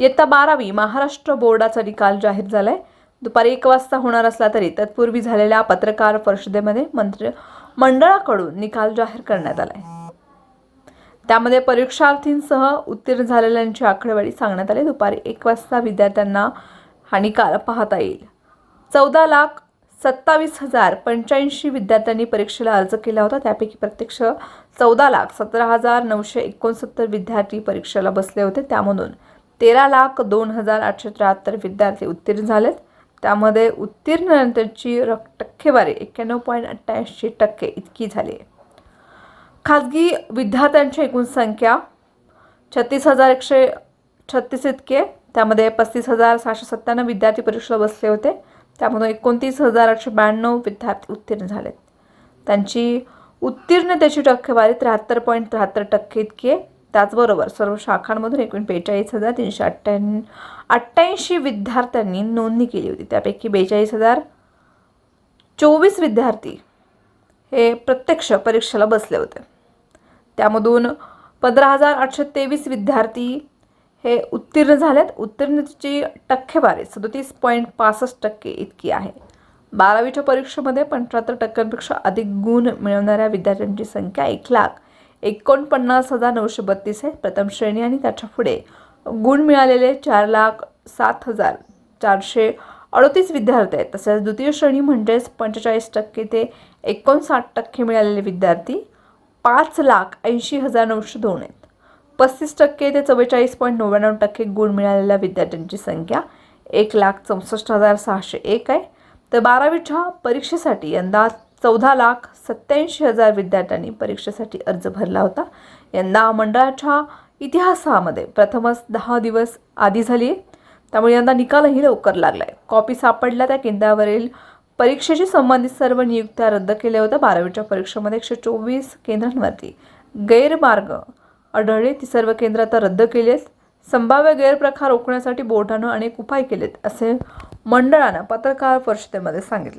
इयत्ता बारावी महाराष्ट्र बोर्डाचा निकाल जाहीर झालाय. दुपारी एक वाजता होणार असला तरी तत्पूर्वी झालेल्या पत्रकार परिषदेमध्ये मंत्री मंडळाकडून निकाल जाहीर करण्यात आलाय. त्यामध्ये परीक्षार्थींसह उत्तीर्ण झालेल्यांची आकडेवारी सांगण्यात आली. दुपारी एक वाजता विद्यार्थ्यांना हा निकाल पाहता येईल. चौदा लाख सत्तावीस हजार पंच्याऐंशी विद्यार्थ्यांनी परीक्षेला अर्ज केला होता. त्यापैकी प्रत्यक्ष चौदा लाख सतरा हजार नऊशे एकोणसत्तर विद्यार्थी परीक्षेला बसले होते. त्यामधून तेरा लाख दोन हजार आठशे त्र्याहत्तर विद्यार्थी उत्तीर्ण झालेत. त्यामध्ये उत्तीर्णनंतरची रक टक्केवारी एक्क्याण्णव पॉईंट अठ्ठ्याऐंशी टक्के इतकी झाली आहे. खाजगी विद्यार्थ्यांची एकूण संख्या छत्तीस हजार एकशे छत्तीस इतके त्यामध्ये पस्तीस हजार सहाशे सत्त्याण्णव विद्यार्थी परीक्षेला बसले होते. त्यामधून एकोणतीस हजार आठशे ब्याण्णव विद्यार्थी उत्तीर्ण झालेत. त्यांची उत्तीर्णतेची टक्केवारी त्र्याहत्तर पॉईंट त्र्याहत्तर टक्के इतकी आहे. त्याचबरोबर सर्व शाखांमधून एकूण बेचाळीस हजार तीनशे अठ्ठ्याण्णव अठ्ठ्याऐंशी विद्यार्थ्यांनी नोंदणी केली होती. त्यापैकी बेचाळीस हजार चोवीस विद्यार्थी हे प्रत्यक्ष परीक्षेला बसले होते. त्यामधून पंधरा हजार आठशे तेवीस विद्यार्थी हे उत्तीर्ण झालेत. उत्तीर्णतेची टक्केवारी सदोतीस पॉईंट पासष्ट टक्के इतकी आहे. बारावीच्या परीक्षेमध्ये पंच्याहत्तर टक्क्यांपेक्षा अधिक गुण मिळवणाऱ्या विद्यार्थ्यांची संख्या एक लाख एकोणपन्नास हजार नऊशे बत्तीस आहे प्रथम श्रेणी आणि त्याच्या पुढे गुण मिळालेले चार लाख सात हजार चारशे अडतीस विद्यार्थी आहेत. तसेच द्वितीय श्रेणी म्हणजेच पंचेचाळीस टक्के ते एकोणसाठ टक्के मिळालेले विद्यार्थी पाच लाख ऐंशी हजार नऊशे दोन आहेत. पस्तीस टक्के ते चव्वेचाळीस पॉईंट नव्याण्णव टक्के गुण मिळालेल्या विद्यार्थ्यांची संख्या एक लाख चौसष्ट हजार सहाशे एक आहे. तर बारावीच्या परीक्षेसाठी यंदा चौदा लाख सत्याऐंशी हजार विद्यार्थ्यांनी परीक्षेसाठी अर्ज भरला होता. यंदा मंडळाच्या इतिहासामध्ये प्रथमच दहा दिवस आधी झाली आहे. त्यामुळे यंदा निकालही लवकर लागला आहे कॉपी सापडल्या त्या केंद्रावरील परीक्षेशी संबंधित सर्व नियुक्त्या रद्द केल्या होत्या. बारावीच्या परीक्षेमध्ये एकशे चोवीस केंद्रांवरती गैरमार्ग आढळले. ती सर्व केंद्र आता रद्द केली आहेत संभाव्य गैरप्रकार रोखण्यासाठी बोर्डानं अनेक उपाय केलेत असे मंडळानं पत्रकार परिषदेमध्ये सांगितले.